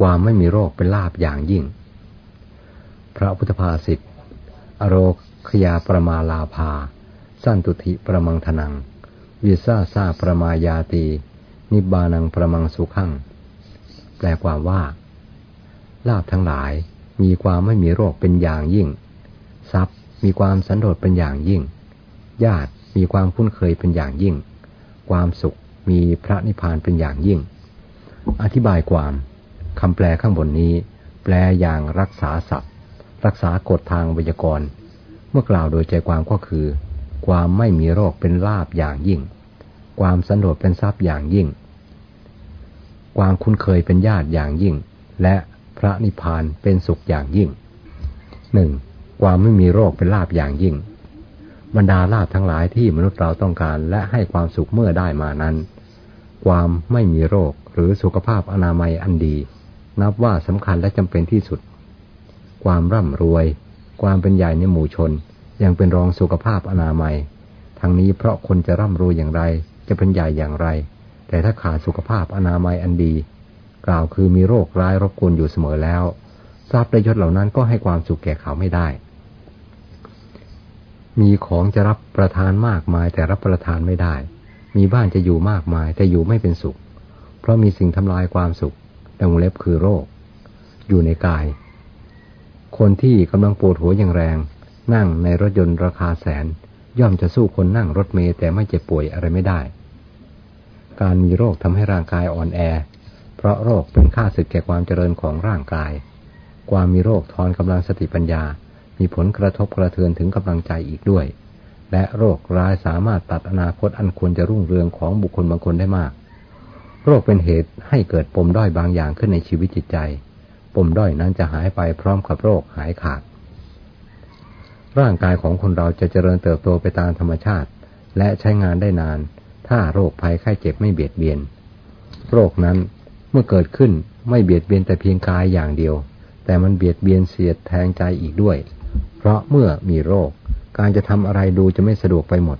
ความไม่มีโรคเป็นลาบอย่างยิ่ง พระพุทธภาษิตอโรคยาประมาลาภา สั้นตุถิประมังทนัง วิซาซาประมายาตี นิบานังประมังสุขัง แปลความว่า ลาบทั้งหลายมีความไม่มีโรคเป็นอย่างยิ่ง ทรัพย์มีความสันโดษเป็นอย่างยิ่ง ญาติมีความคุ้นเคยเป็นอย่างยิ่ง ความสุขมีพระนิพพานเป็นอย่างยิ่ง อธิบายความ คำแปลข้างบนนี้ แปลอย่างรักษาศัพท์ รักษากฎทางไวยากรณ์ เมื่อกล่าวโดยใจความก็คือ ความไม่มีโรคเป็นลาบอย่างยิ่ง ความสันโดษเป็นทรัพย์อย่างยิ่ง ความคุ้นเคยเป็นญาติอย่างยิ่ง และพระนิพพานเป็นสุขอย่างยิ่งหนึ่งความไม่มีโรคเป็นลาบอย่างยิ่ง บรรดาลาบทั้งหลายที่มนุษย์เราต้องการและให้ความสุขเมื่อได้มานั้น ความไม่มีโรคหรือสุขภาพอนามัยอันดี นับว่าสำคัญและจำเป็นที่สุด ความร่ำรวย ความเป็นใหญ่ในหมู่ชน ยังเป็นรองสุขภาพอนามัย ทั้งนี้เพราะคนจะร่ำรวยอย่างไร จะเป็นใหญ่อย่างไร แต่ถ้าขาดสุขภาพอนามัยอันดี กล่าวคือมีโรคร้ายรบกวนอยู่เสมอแล้วทรัพย์และยศเหล่านั้นก็ให้ความสุขแก่เขาไม่ได้ มีของจะรับประทานมากมายแต่รับประทานไม่ได้ มีบ้านจะอยู่มากมายแต่อยู่ไม่เป็นสุข เพราะมีสิ่งทำลายความสุข ดังเล็บคือโรค อยู่ในกาย คนที่กำลังปวดหัวอย่างแรง นั่งในรถยนต์ราคาแสน ย่อมจะสู้คนนั่งรถเมล์แต่ไม่เจ็บป่วยอะไรไม่ได้ การมีโรคทำให้ร่างกายอ่อนแอ เพราะโรคเป็นค่าศึกแก่ความเจริญของร่างกาย ความมีโรคทอนกำลังสติปัญญา มีผลกระทบกระเทือนถึงกำลังใจอีกด้วย และโรคร้ายสามารถตัดอนาคตอันควรจะรุ่งเรืองของบุคคลบางคนได้มาก โรคเป็นเหตุให้เกิดปมด้อยบางอย่างขึ้นในชีวิตจิตใจ ปมด้อยนั้นจะหายไปพร้อมกับโรคหายขาด ร่างกายของคนเราจะเจริญเติบโตไปตามธรรมชาติ และใช้งานได้นาน ถ้าโรคภัยไข้เจ็บไม่เบียดเบียน โรคนั้นเมื่อเกิดขึ้นไม่เบียดเบียนแต่เพียงกายอย่างเดียว แต่มันเบียดเบียนเสียดแทงใจอีกด้วย เพราะเมื่อมีโรค การจะทำอะไรดูจะไม่สะดวกไปหมด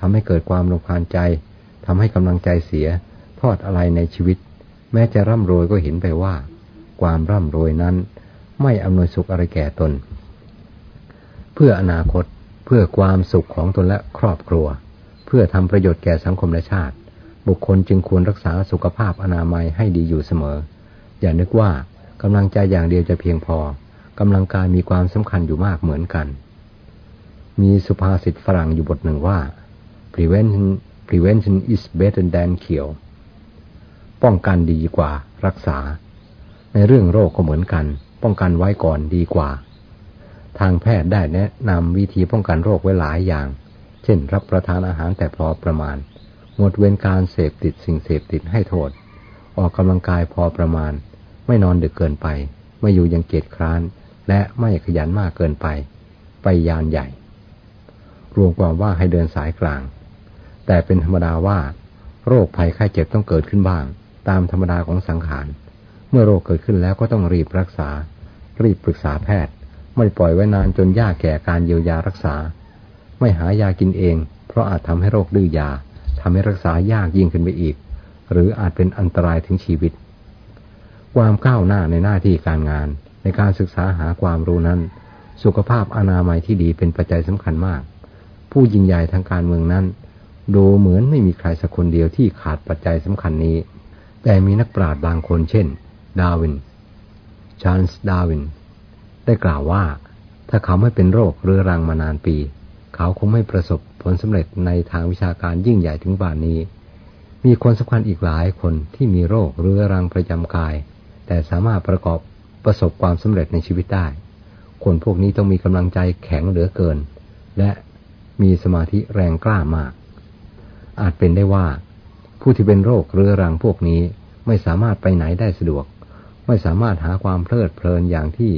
ทำให้เกิดความรำคาญใจทำให้กำลังใจเสีย อดอะไรในชีวิต แม้จะร่ำรวยก็เห็นไปว่า ความร่ำรวยนั้นไม่อำนวยสุขอะไรแก่ตน เพื่ออนาคตเพื่อความสุขของตนและครอบครัว เพื่อทำประโยชน์แก่สังคมและชาติ บุคคลจึงควรรักษาสุขภาพอนามัยให้ดีอยู่เสมอ อย่านึกว่ากำลังใจอย่างเดียวจะเพียงพอกำลังกายมีความสำคัญอยู่มากเหมือนกัน มีสุภาษิตฝรั่งอยู่บทหนึ่งว่า prevention prevention is better than cure ป้องกันดีกว่ารักษา ในเรื่องโรคก็เหมือนกัน ป้องกันไว้ก่อนดีกว่า ทางแพทย์ได้แนะนำวิธีป้องกันโรคไว้หลายอย่าง เช่น รับประทานอาหารแต่พอประมาณ งดเว้นการเสพติดสิ่งเสพติดให้โทษ ออกกำลังกายพอประมาณ ไม่นอนดึกเกินไป ไม่อยู่ยังเกียจคร้าน และไม่ขยันมากเกินไป ไปยานใหญ่ รวมความว่าให้เดินสายกลาง แต่เป็นธรรมดาว่า โรคภัยไข้เจ็บต้องเกิดขึ้นบ้าง ตามธรรมดาของสังขาร เมื่อโรคเกิดขึ้นแล้วก็ต้องรีบรักษา รีบปรึกษาแพทย์ ไม่ปล่อยไว้นานจนยากแก่การเยียวยารักษา ไม่หายากินเอง เพราะอาจทำให้โรคดื้อยาทำให้รักษายากยิ่งขึ้นไปอีก หรืออาจเป็นอันตรายถึงชีวิต ความก้าวหน้าในหน้าที่การงาน ในการศึกษาหาความรู้นั้น สุขภาพอนามัยที่ดีเป็นปัจจัยสำคัญมาก ผู้ยิ่งใหญ่ทางการเมืองนั้นดูเหมือนไม่มีใครสักคนเดียวที่ขาดปัจจัยสำคัญนี้ แต่มีนักปราชญ์บางคนเช่น ดาวิน ชาร์ลส์ดาวิน ได้กล่าวว่า ถ้าเขาไม่เป็นโรคเรื้อรังมานานปี เขาคงไม่ประสบผลสำเร็จในทางวิชาการยิ่งใหญ่ถึงป่านนี้ มีคนสำคัญอีกหลายคนที่มีโรคเรื้อรังประจำกาย แต่สามารถประกอบประสบความสำเร็จในชีวิตได้ คนพวกนี้ต้องมีกำลังใจแข็งเหลือเกิน และมีสมาธิแรงกล้ามาก อาจเป็นได้ว่า ผู้ที่เป็นโรคเรื้อรังพวกนี้ไม่สามารถไปไหนได้สะดวก ไม่สามารถหาความเพลิดเพลินอย่างที่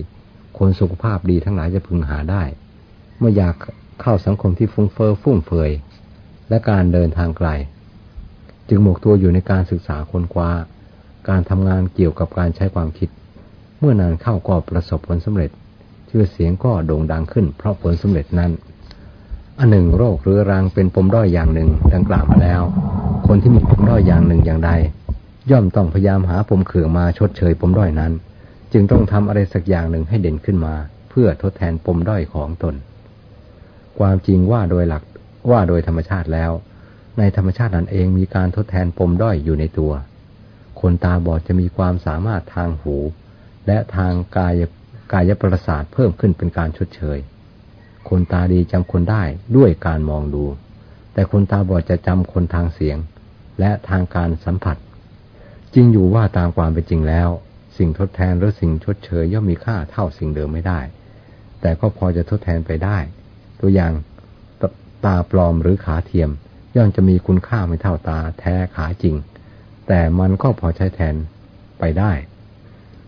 คนสุขภาพดีทั้งหลายจะพึงหาได้ เมื่ออยากเข้าสังคมที่ฟุ้งเฟอ้อฟุ่มเฟือยและการเดินทางไกล จึงหมกตัวอยู่ในการศึกษาค้นคว้า การทำงานเกี่ยวกับการใช้ความคิด เมื่อนานเข้าก็ประสบผลสำเร็จ ชื่อเสียงก็โด่งดังขึ้น เพราะผลสำเร็จนั้นอันหนึ่งโรคเรื้อรังเป็นปมด้อยอย่างหนึ่งดังกล่าวมาแล้ว คนที่มีปมด้อยอย่างหนึ่งอย่างใด ย่อมต้องพยายามหาปมเขื่องมาชดเชยปมด้อยนั้น จึงต้องทำอะไรสักอย่างหนึ่งให้เด่นขึ้นมา เพื่อทดแทนปมด้อยของตน ความจริงว่าโดยหลักว่าโดยธรรมชาติแล้ว ในธรรมชาตินั้นเองมีการทดแทนปมด้อยอยู่ในตัว คนตาบอดจะมีความสามารถทางหู และทางกายกายประสาทเพิ่มขึ้นเป็นการชดเชย คนตาดีจำคนได้ด้วยการมองดู แต่คนตาบอดจะจำคนทางเสียง และทางการสัมผัส จริงอยู่ว่าตามความเป็นจริงแล้ว สิ่งทดแทนหรือสิ่งชดเชยย่อมมีค่าเท่าสิ่งเดิมไม่ได้ แต่ก็พอจะทดแทนไปได้ ตัวอย่างตตาปลอมหรือขาเทียม ย่อมจะมีคุณค่าไม่เท่าตาแท้ขาจริง แต่มันก็พอใช้แทนไปได้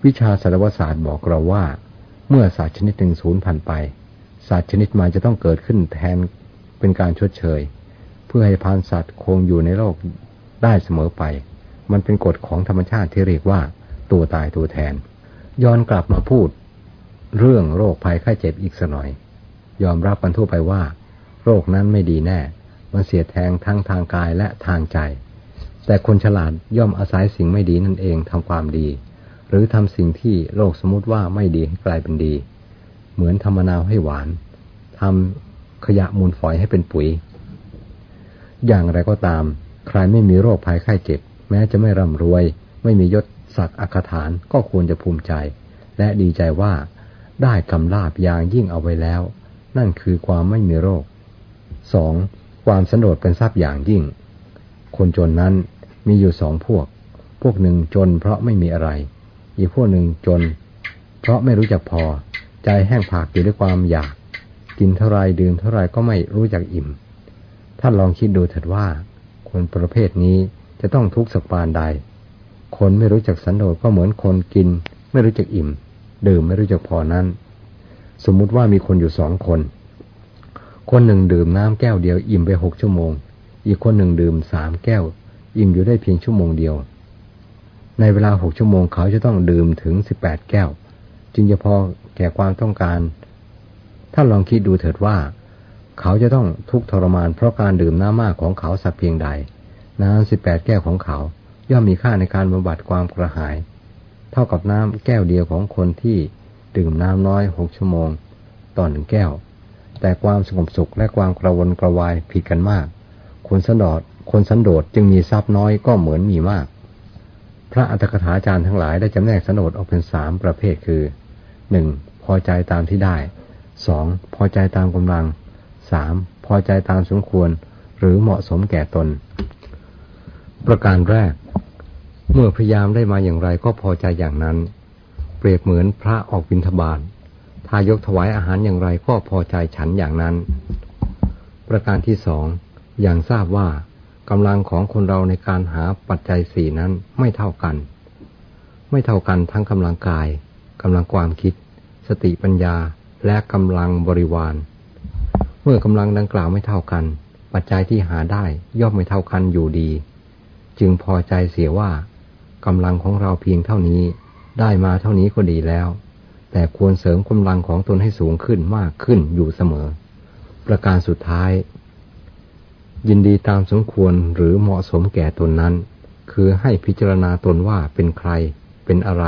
วิชาสัตวศาสตร์บอกเราว่า เมื่อสัตว์ชนิดหนึ่งสูญพันธุ์ไปสัตว์ชนิดใหม่จะต้องเกิดขึ้นแทนเป็นการชดเชย เพื่อให้พันธุ์สัตว์คงอยู่ในโลก ได้เสมอไป มันเป็นกฎของธรรมชาติที่เรียกว่า ตัวตายตัวแทน ย้อนกลับมาพูด เรื่องโรคภัยไข้เจ็บอีกสักหน่อย ยอมรับกันทั่วไปว่า โรคนั้นไม่ดีแน่ มันเสียแทงทั้งทางกายและทางใจ แต่คนฉลาดย่อมอาศัยสิ่งไม่ดีนั่นเองทำความดี หรือทำสิ่งที่โลกสมมติว่าไม่ดีให้กลายเป็นดี เหมือนทำมะนาวให้หวานทำขยะมูลฝอยให้เป็นปุ๋ย อย่างไรก็ตาม ใครไม่มีโรคภัยไข้เจ็บ แม้จะไม่ร่ำรวย ไม่มียศศักดิ์อักฐานก็ควรจะภูมิใจ และดีใจว่า ได้กำลาบอย่างยิ่งเอาไว้แล้ว นั่นคือความไม่มีโรคสองความสันโดษเป็นทรัพย์อย่างยิ่ง คนจนนั้นมีอยู่สองพวก พวกหนึ่งจนเพราะไม่มีอะไร อีกพวกหนึ่งจน เพราะไม่รู้จักพอ ใจแห้งผากอยู่ด้วยความอยาก กินเท่าไรดื่มเท่าไรก็ไม่รู้จักอิ่ม ท่านลองคิดดูเถิดว่า คนประเภทนี้จะต้องทุกข์สักปานใด คนไม่รู้จักสันโดษก็เหมือนคนกิน ไม่รู้จักอิ่ม ดื่มไม่รู้จักพอนั้น สมมุติว่ามีคนอยู่สองคน คนหนึ่งดื่มน้ำแก้วเดียวอิ่มไปหกชั่วโมง อีกคนหนึ่งดื่มสามแก้ว อิ่มอยู่ได้เพียงชั่วโมงเดียว ในเวลาหกชั่วโมงเขาจะต้องดื่มถึงสิบแปดแก้ว จึงจะพอแก่ความต้องการ ท่านลองคิดดูเถิดว่า เขาจะต้องทุกข์ทรมานเพราะการดื่มน้ำมากของเขาสักเพียงใด น้ำสิบแปดแก้วของเขา ย่อมมีค่าในการบำบัดความกระหาย เท่ากับน้ำแก้วเดียวของคนที่ดื่มน้ำน้อยหกชั่วโมงต่อหนึ่งแก้ว แต่ความสงบสุขและความกระวนกระวายผิดกันมาก คนสันโดษคนสันโดษจึงมีทรัพย์น้อยก็เหมือนมีมาก พระอัตถกถาจารย์ทั้งหลายได้จำแนกสันโดษออกเป็นสามประเภทคือหนึ่งพอใจตามที่ได้สองพอใจตามกำลัง สามพอใจตามสมควรหรือเหมาะสมแก่ตน ประการแรก เมื่อพยายามได้มาอย่างไรก็พอใจอย่างนั้น เปรียบเหมือนพระออกบิณฑบาตถ้ายกถวายอาหารอย่างไรก็พอใจฉันอย่างนั้น ประการที่สองอย่างทราบว่ากำลังของคนเราในการหาปัจจัยสี่นั้นไม่เท่ากัน ไม่เท่ากันทั้งกำลังกายกำลังความคิด สติปัญญาและกำลังบริวาร มื่อกำลังดังกล่าวไม่เท่ากัน ปัจจัยที่หาได้ย่อมไม่เท่ากันอยู่ดี จึงพอใจเสียว่ากำลังของเราเพียงเท่านี้ ได้มาเท่านี้ก็ดีแล้ว แต่ควรเสริมกำลังของตนให้สูงขึ้นมากขึ้นอยู่เสมอ ประการสุดท้าย ยินดีตามสมควรหรือเหมาะสมแก่ตนนั้น คือให้พิจารณาตนว่าเป็นใคร เป็นอะไร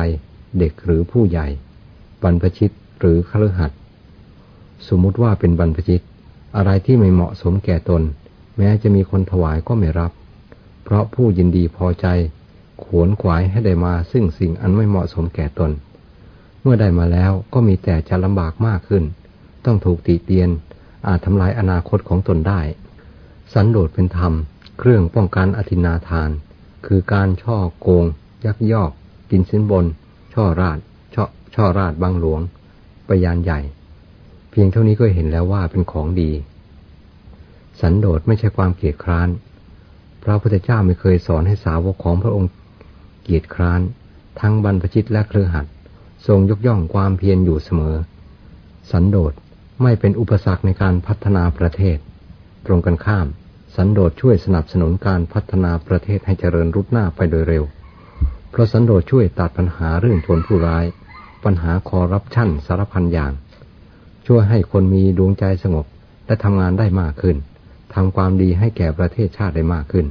เด็กหรือผู้ใหญ่ บรรพชิตหรือคฤหัสถ์สมมุติว่าเป็นบรรพชิต อะไรที่ไม่เหมาะสมแก่ตน แม้จะมีคนถวายก็ไม่รับ เพราะผู้ยินดีพอใจ ขวนขวายให้ได้มาซึ่งสิ่งอันไม่เหมาะสมแก่ตน เมื่อได้มาแล้วก็มีแต่จะลำบากมากขึ้น ต้องถูกตีเตียน อาจทำลายอนาคตของตนได้ สันโดษเป็นธรรม เครื่องป้องกันอธินาทาน คือการช่อโกง ยักยอก กินสินบน ช่อราดช่อช่อราดบางหลวงไปยานใหญ่ เพียงเท่านี้ก็เห็นแล้วว่าเป็นของดี สันโดษไม่ใช่ความเกียดคร้าน พระพุทธเจ้าไม่เคยสอนให้สาวกของพระองค์เกียดคร้าน ทั้งบรรพชิตและเครือขัดทรงยกย่องความเพียรอยู่เสมอ สันโดษไม่เป็นอุปสรรคในการพัฒนาประเทศ ตรงกันข้าม สันโดษช่วยสนับสนุนการพัฒนาประเทศให้เจริญรุดหน้าไปโดยเร็ว เพราะสันโดษช่วยตัดปัญหาเรื่องชนผู้ร้าย ปัญหาคอรับชั่นสารพันอย่าง ช่วยให้คนมีดวงใจสงบ และทำงานได้มากขึ้นทำความดีให้แก่ประเทศชาติได้มากขึ้น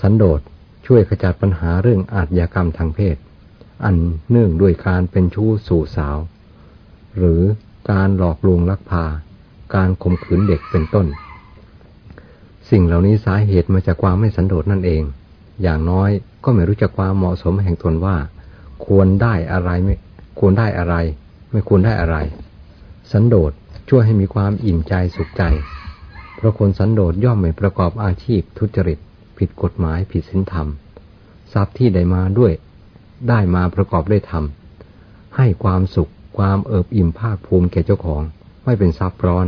สันโดษช่วยขจัดปัญหาเรื่องอาชญากรรมทางเพศ อันเนื่องด้วยการเป็นชู้สู่สาว หรือการหลอกลวงลักพา การข่มขืนเด็กเป็นต้น สิ่งเหล่านี้สาเหตุมาจากความไม่สันโดษนั่นเอง อย่างน้อยก็ไม่รู้จักความเหมาะสมแห่งตนว่า ควรได้อะไรไม่ควรได้อะไร ไม่ควรได้อะไร สันโดษช่วยให้มีความอิ่มใจสุขใจ เพราะคนสันโดษย่อมไม่ประกอบอาชีพทุจริต ผิดกฎหมายผิดศีลธรรม ทรัพย์ที่ได้มาด้วย ได้มาประกอบด้วยธรรม ให้ความสุขความเอิบอิ่มภาคภูมิแก่เจ้าของ ไม่เป็นทรัพย์ร้อน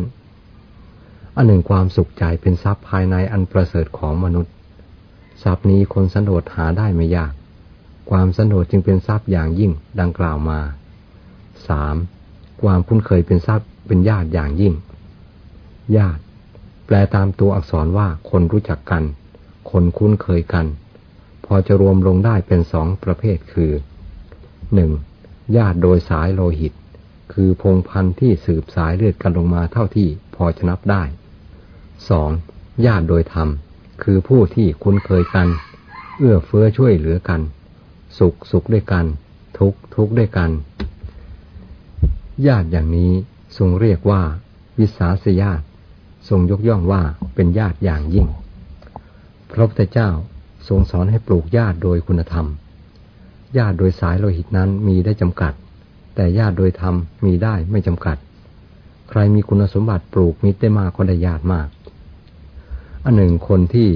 อันหนึ่งความสุขใจเป็นทรัพย์ภายในอันประเสริฐของมนุษย์ ทรัพย์นี้คนสันโดษหาได้ไม่ยาก ความสันโดษจึงเป็นทรัพย์อย่างยิ่งดังกล่าวมา สามความคุ้นเคยเป็นทรัพย์เป็นญาติอย่างยิ่ง ญาติ แปลตามตัวอักษรว่าคนรู้จักกัน คนคุ้นเคยกัน พอจะรวมลงได้เป็นสองประเภทคือหนึ่งญาติโดยสายโลหิต คือพงพันธุ์ที่สืบสายเลือดกันลงมาเท่าที่พอจะนับได้สองญาติโดยธรรม คือผู้ที่คุ้นเคยกัน เอื้อเฟื้อช่วยเหลือกัน สุขสุขด้วยกัน ทุกทุกด้วยกัน ญาติอย่างนี้ทรงเรียกว่า วิสาสญาติ ทรงยกย่องว่าเป็นญาติอย่างยิ่ง พระพุทธเจ้าทรงสอนให้ปลูกญาติโดยคุณธรรม ญาติโดยสายโลหิตนั้นมีได้จำกัด แต่ญาติโดยธรรมมีได้ไม่จำกัด ใครมีคุณสมบัติปลูกมิตรได้มากก็ได้ญาติมาก อันหนึ่งคนที่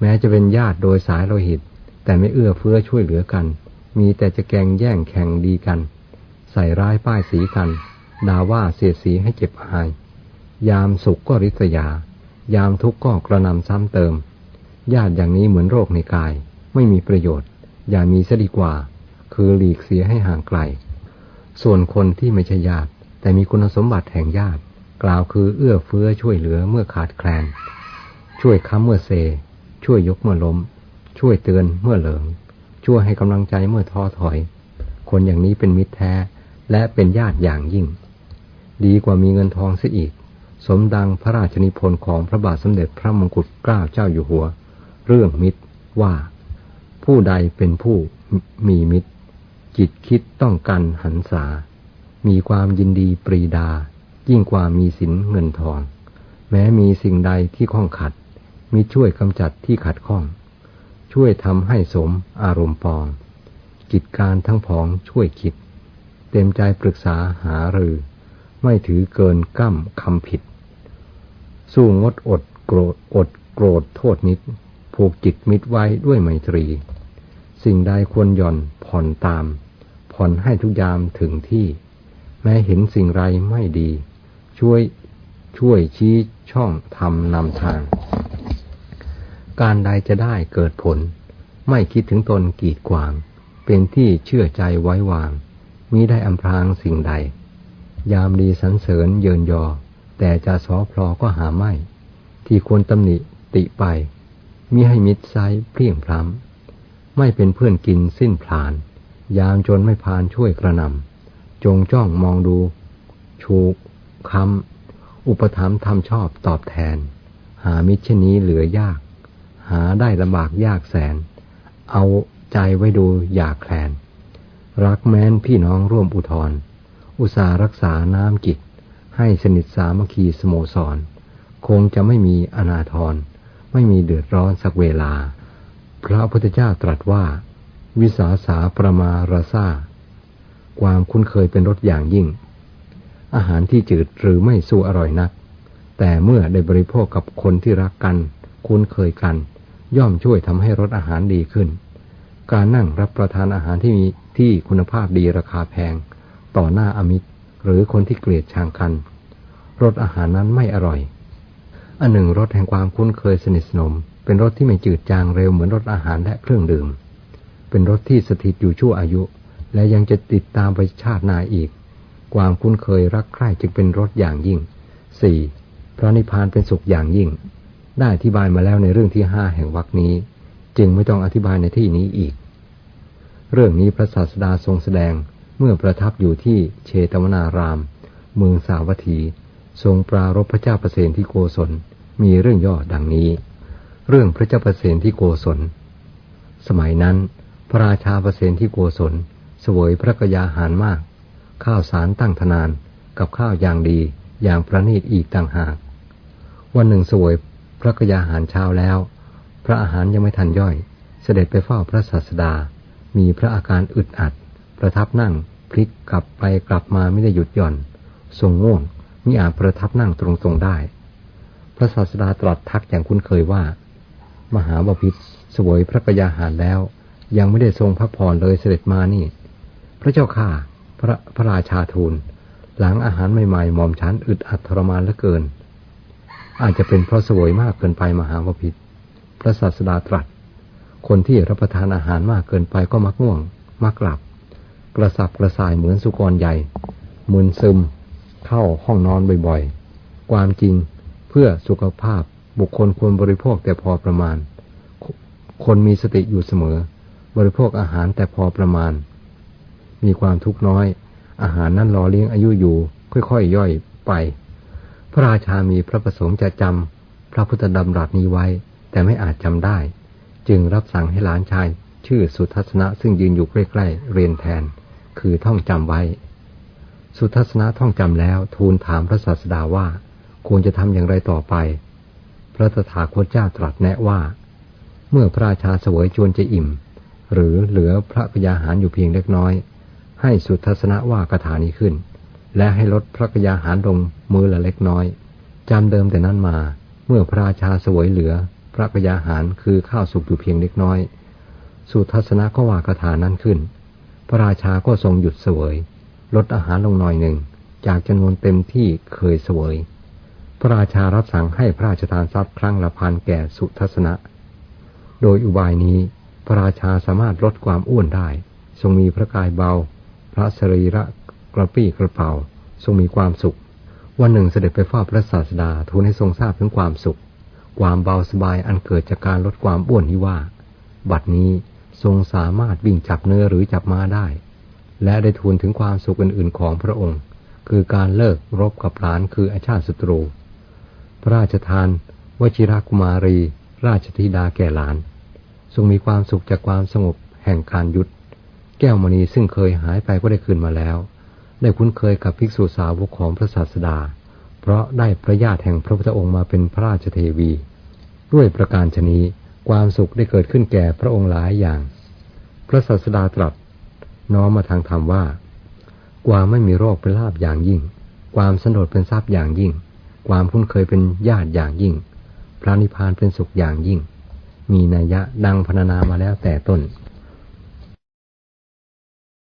แม้จะเป็นญาติโดยสายโลหิต แต่ไม่เอื้อเฟื้อช่วยเหลือกัน มีแต่จะแกงแย่งแข่งดีกัน ใส่ร้ายป้ายสีกัน ด่าว่าเสียดสีให้เจ็บหาย ยามสุขก็ริษยา ยามทุกข์ก็กระนำซ้ำเติม ญาติอย่างนี้เหมือนโรคในกาย ไม่มีประโยชน์ อย่ามีซะดีกว่า คือหลีกเสียให้ห่างไกล ส่วนคนที่ไม่ใช่ญาติ แต่มีคุณสมบัติแห่งญาติ กล่าวคือเอื้อเฟื้อช่วยเหลือเมื่อขาดแคลน ช่วยค้ำเมื่อเซ ช่วยยกเมื่อล้ม ช่วยเตือนเมื่อเหลิง ช่วยให้กำลังใจเมื่อท้อถอย คนอย่างนี้เป็นมิตรแท้และเป็นญาติอย่างยิ่ง ดีกว่ามีเงินทองเสียอีก สมดังพระราชนิพนธ์ของพระบาทสมเด็จพระมงกุฎเกล้าเจ้าอยู่หัว เรื่องมิตรว่า ผู้ใดเป็นผู้มีมิตร จิตคิดต้องกันหันษา มีความยินดีปรีดา ยิ่งกว่ามีสินเงินทอง แม้มีสิ่งใดที่ข้องขัดมีช่วยกำจัดที่ขัดข้อง ช่วยทำให้สมอารมณ์ปอง กิจการทั้งพองช่วยคิด เต็มใจปรึกษาหารือ ไม่ถือเกินกั้มคำผิด สู้งดอดโกรธอดโกรธโทษนิด ผูกจิตมิตรไว้ด้วยไมตรี สิ่งใดควรหย่อนผ่อนตาม ผ่อนให้ทุกยามถึงที่ แม้เห็นสิ่งไรไม่ดี ช่วยช่วยชี้ช่องทำนำทาง การใดจะได้เกิดผล ไม่คิดถึงตนกีดกวาง เป็นที่เชื่อใจไว้วางมิได้อำพรางสิ่งใด ยามดีสรรเสริญเยินยอ แต่จะสอพลอก็หาไม่ ที่ควรตำหนิติไปมิให้มิตรไซเพียงพร้ำไม่เป็นเพื่อนกินสิ้นพลาน ยามจนไม่พานช่วยกระนำจงจ้องมองดู ชูคำอุปถัมภ์ทำชอบตอบแทน หามิตรเช่นนี้เหลือยาก หาได้ลำบากยากแสน เอาใจไว้ดูอย่าแคลน รักแม้นพี่น้องร่วมอุทธร อุตสารักษาน้ำจิตให้สนิทสามัคคีสโมสร คงจะไม่มีอนาทร ไม่มีเดือดร้อนสักเวลา พระพุทธเจ้าตรัสว่า วิสาสาประมาราซาความคุ้นเคยเป็นรสอย่างยิ่ง อาหารที่จืดหรือไม่สู้อร่อยนัก แต่เมื่อได้บริโภคกับคนที่รักกัน คุ้นเคยกัน ย่อมช่วยทำให้รสอาหารดีขึ้น การนั่งรับประทานอาหารที่มีที่คุณภาพดีราคาแพง ต่อหน้าอมิตร หรือคนที่เกลียดชังกันรสอาหารนั้นไม่อร่อย อันหนึ่งรสแห่งความคุ้นเคยสนิทสนม เป็นรสที่ไม่จืดจางเร็วเหมือนรสอาหารและเครื่องดื่ม เป็นรสที่สถิตอยู่ชั่วอายุ และยังจะติดตามไปชาตินาอีก ความคุ้นเคยรักใคร่จึงเป็นรสอย่างยิ่งสี่พระนิพพานเป็นสุขอย่างยิ่ง ได้อธิบายมาแล้วในเรื่องที่ห้าแห่งวรรคนี้ จึงไม่ต้องอธิบายในที่นี้อีก เรื่องนี้พระศาสดาทรงแสดง เมื่อประทับอยู่ที่เชตวนาราม เมืองสาวัตถี ทรงปรารบพระเจ้าประเสนที่โกศลมีเรื่องย่อดังนี้ เรื่องพระเจ้าประเสนที่โกศล สมัยนั้น พระราชาประเสนที่โกศลสวยพระกยาหารมาก ข้าวสารตั้งทนานกับข้าวอย่างดีอย่างประณีตอีกต่างหาก วันหนึ่งสวยพระกยาหารเช้าแล้ว พระอาหารยังไม่ทันย่อย เสด็จไปเฝ้าพระศาสดา มีพระอาการอึดอัด ประทับนั่งพลิกกลับไปกลับมาไม่ได้หยุดหย่อน ทรงง่วงมิอาจประทับนั่งตรงๆได้ พระศาสดาตรัสทักอย่างคุ้นเคยว่า มหาบพิตรเสวยพระกยาหารแล้ว ยังไม่ได้ทรงพักผ่อนเลยเสด็จมานี่ พระเจ้าข้าพระพระราชาทูล หลังอาหารใหม่ๆหม่อมฉันอึดอัดทรมานเหลือเกิน อาจจะเป็นเพราะสวยมากเกินไปมหาบพิตรพระศาสดาตรัส คนที่รับประทานอาหารมากเกินไปก็มักง่วง มักหลับ กระสับกระส่ายเหมือนสุกรใหญ่มึนซึม เข้าห้องนอนบ่อยๆ ความจริงเพื่อสุขภาพบุคคลควรบริโภคแต่พอประมาณ คนมีสติอยู่เสมอ บริโภคอาหารแต่พอประมาณ มีความทุกข์น้อย อาหารนั้นรอเลี้ยงอายุอยู่ ค่อยๆย่อยไป พระราชามีพระประสงค์จะจำพระพุทธดำรัสนี้ไว้ แต่ไม่อาจจำได้ จึงรับสั่งให้หลานชาย ชื่อสุทัศนะซึ่งยืนอยู่ใกล้ๆเรียนแทน คือท่องจำไว้ สุทัศนะท่องจำแล้ว ทูลถามพระศาสดาว่าควรจะทำอย่างไรต่อไป พระตถาคตเจ้าตรัสแนะว่า เมื่อพระราชาเสวยจวนจะอิ่ม หรือเหลือพระกยาหารอยู่เพียงเล็กน้อย ให้สุทัศนะว่าคาถานี้ขึ้น และให้ลดพระกยาหารลงมือละเล็กน้อยจำเดิมแต่นั้นมา เมื่อพระราชาเสวยเหลือ พระกยาหารคือข้าวสุกอยู่เพียงเล็กน้อย สุทัศนะก็ว่าคาถานั้นขึ้น พระราชาก็ทรงหยุดเสวย ลดอาหารลงหน่อยหนึ่ง จากจำนวนเต็มที่เคยเสวย พระราชารับสั่งให้พระราชทานทรัพย์ครั้งละพันแก่สุทัศนะ โดยอุบายนี้ พระราชาสามารถลดความอ้วนได้ ทรงมีพระกายเบา พระสรีระกระปี้กระเป๋าทรงมีความสุข วันหนึ่งเสด็จไปเฝ้าพระศาสดาทูลให้ทรงทราบถึงความสุข ความเบาสบายอันเกิดจากการลดความอ้วนนี้ว่า บัดนี้ ทรงสามารถวิ่งจับเนื้อหรือจับม้าได้ และได้ทูลถึงความสุขอื่นๆของพระองค์ คือการเลิกรบกับหลานคืออาชาติศัตรู พระราชทาน วชิรากุมารี ราชธิดาแก่หลาน ทรงมีความสุขจากความสงบแห่งการยุดแก้วมณีซึ่งเคยหายไปก็ได้คืนมาแล้ว ได้คุ้นเคยกับภิกษุสาวกของพระศาสดา เพราะได้พระญาติแห่งพระพุทธองค์มาเป็นพระราชเทวี ด้วยประการชนี้ ความสุขได้เกิดขึ้นแก่พระองค์หลายอย่าง พระศาสดาตรัสน้อมมาทางธรรมว่า ความไม่มีโรคเป็นลาบอย่างยิ่ง ความสนดเป็นทรัพย์อย่างยิ่ง ความคุ้นเคยเป็นญาติอย่างยิ่ง พระนิพพานเป็นสุขอย่างยิ่ง มีนัยยะดังพรรณนามาแล้วแต่ต้น